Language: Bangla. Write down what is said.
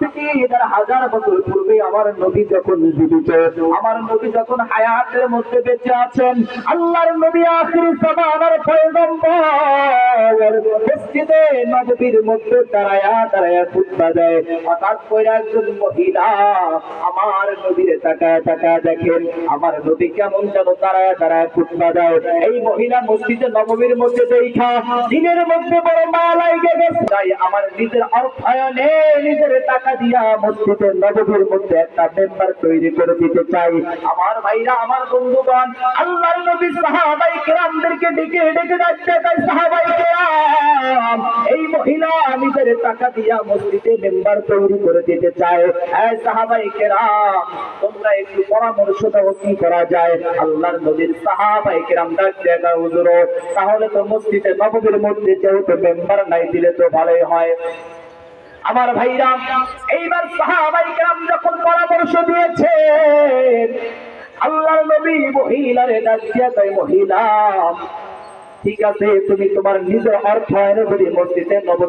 থেকে হাজার বছর পূর্বে আমার নবী যখন জীবিত, আমার নবী যখন হায়াতের মধ্যে বেঁচে আছেন, আল্লাহর নবী আখির পয়গম্বর, মসজিদে নববীর মধ্যে দাঁড়ায়া দাঁড়ায়া হঠাৎ করে একজন মহিলা আমার নবীর তাকায় তাকায় দেখেন, আমার নবী কেমন যেন দাঁড়ায় দাঁড়ায় খুতবা দেয়। এই মহিলা মসজিদে নববীর মধ্যে দেখা, দিনের মধ্যে বড় মায়া লাগে তাই আমার নিজের অর্থায়নে নিজের টাকা দিয়া মসজিদে নবীর মধ্যে একটা মেম্বার তৈরি করে দিতে চাই। আমার ভাইরা, আমার বন্ধুগণ আল্লাহ নবী সাহাবাই কেরামদেরকে ডেকে ডেকে যাচ্ছে তাই সাহাবাই কেরাম। মহিলা নিজের টাকা দিয়া মসজিদে মেম্বার তৈরি করে দিতে চায়। হ্যাঁ তোমরা একটু পরামর্শ দাও কি করা যায়। আল্লাহর হুজুর, তাহলে তো মসজিদে নববীর মধ্যে যেহেতু মেম্বার নাই, দিলে তো ভালোই হয়। আমার ভাইরা, এইবার সাহাবাই কেরাম যখন পরামর্শ দিয়েছে, আল্লাহর নবী মহিলারে তাই মহিলা, ঠিক আছে, তুমি তোমার নিজের অর্থায়নে যদি মসজিদে নব